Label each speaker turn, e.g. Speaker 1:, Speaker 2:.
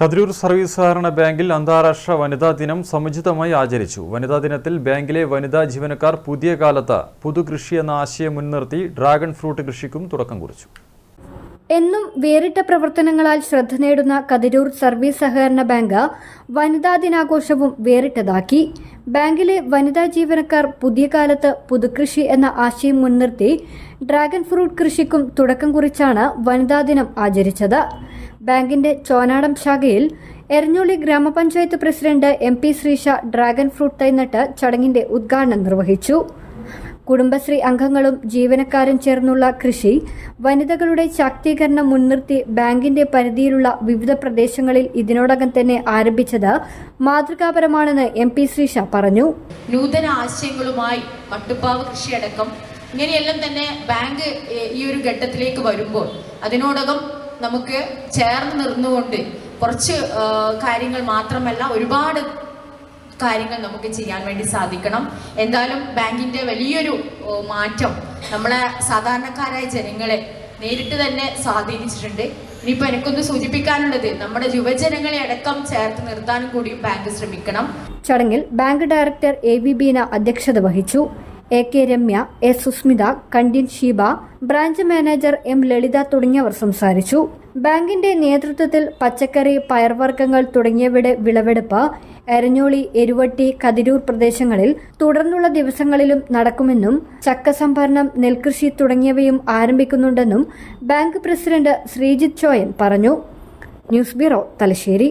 Speaker 1: Kathirur service സഹകരണ ബാങ്കിൽ അന്താരാഷ്ട്ര വനിതാ ദിനം സമുചിതമായി ആചരിച്ചു. വനിതാ ദിനത്തിൽ ബാങ്കിലെ വനിതാ ജീവനക്കാർ പുതിയ കാലത്ത് പുതുകൃഷി എന്ന ആശയം മുൻനിർത്തി ഡ്രാഗൺ ഫ്രൂട്ട് കൃഷിക്കും തുടക്കം കുറിച്ചു.
Speaker 2: എന്നും വേറിട്ട പ്രവർത്തനങ്ങളാൽ ശ്രദ്ധ നേടുന്ന കതിരൂർ സർവീസ് സഹകരണ ബാങ്ക് വനിതാ ദിനാഘോഷവും വേറിട്ടതാക്കി. ബാങ്കിലെ വനിതാ ജീവനക്കാർ പുതിയ കാലത്ത് പുതുകൃഷി എന്ന ആശയം മുൻനിർത്തി ഡ്രാഗൺ ഫ്രൂട്ട് കൃഷിക്കും തുടക്കം കുറിച്ചാണ് വനിതാ ദിനം ആചരിച്ചത്. ബാങ്കിന്റെ ചോനാടം ശാഖയിൽ എരഞ്ഞോളി ഗ്രാമപഞ്ചായത്ത് president M P Sreesha dragon fruit തൈനട്ട് ചടങ്ങിന്റെ ഉദ്ഘാടനം നിർവഹിച്ചു. കുടുംബശ്രീ അംഗങ്ങളും ജീവനക്കാരും ചേർന്നുള്ള കൃഷി വനിതകളുടെ ശാക്തീകരണം മുൻനിർത്തി ബാങ്കിന്റെ പരിധിയിലുള്ള വിവിധ പ്രദേശങ്ങളിൽ ഇതിനോടകം തന്നെ ആരംഭിച്ചത് മാതൃകാപരമാണെന്ന് എം പി ശ്രീഷ പറഞ്ഞു.
Speaker 3: നൂതന ആശയങ്ങളുമായി മട്ടുപ്പാവ് കൃഷിയടക്കം ഇങ്ങനെയെല്ലാം തന്നെ ബാങ്ക് ഈ ഒരു ഘട്ടത്തിലേക്ക് വരുമ്പോൾ അതിനോടകം നമുക്ക് ചേർന്ന് നിർന്നുകൊണ്ട് കുറച്ച് കാര്യങ്ങൾ മാത്രമല്ല ഒരുപാട് കാര്യങ്ങൾ നമുക്ക് ചെയ്യാൻ വേണ്ടി സാധിക്കണം. എന്തായാലും ബാങ്കിന്റെ വലിയൊരു മാറ്റം നമ്മളെ സാധാരണക്കാരായ ജനങ്ങളെ നേരിട്ട് തന്നെ സ്വാധീനിച്ചിട്ടുണ്ട്. ഇനിയിപ്പോൾ എനിക്കൊന്ന് സൂചിപ്പിക്കാനുള്ളത് നമ്മുടെ യുവജനങ്ങളെ അടക്കം ചേർത്ത് നിർത്താനും കൂടിയും ബാങ്ക് ശ്രമിക്കണം.
Speaker 2: ചടങ്ങിൽ bank director A B Beena അധ്യക്ഷത വഹിച്ചു. A K Ramya A Susmitha കണ്ടിൻ Sheeba branch manager M Lalitha തുടങ്ങിയവർ സംസാരിച്ചു. ബാങ്കിന്റെ നേതൃത്വത്തിൽ പച്ചക്കറി പയർവർഗങ്ങൾ തുടങ്ങിയവയുടെ വിളവെടുപ്പ് എരഞ്ഞോളി എരുവട്ടി കതിരൂർ പ്രദേശങ്ങളിൽ തുടർന്നുള്ള ദിവസങ്ങളിലും നടക്കുമെന്നും ചക്ക സംഭരണം നെൽകൃഷി തുടങ്ങിയവയും ആരംഭിക്കുന്നുണ്ടെന്നും ബാങ്ക് പ്രസിഡന്റ് ശ്രീജിത് ചോയൻ പറഞ്ഞു. News bureau Thalassery.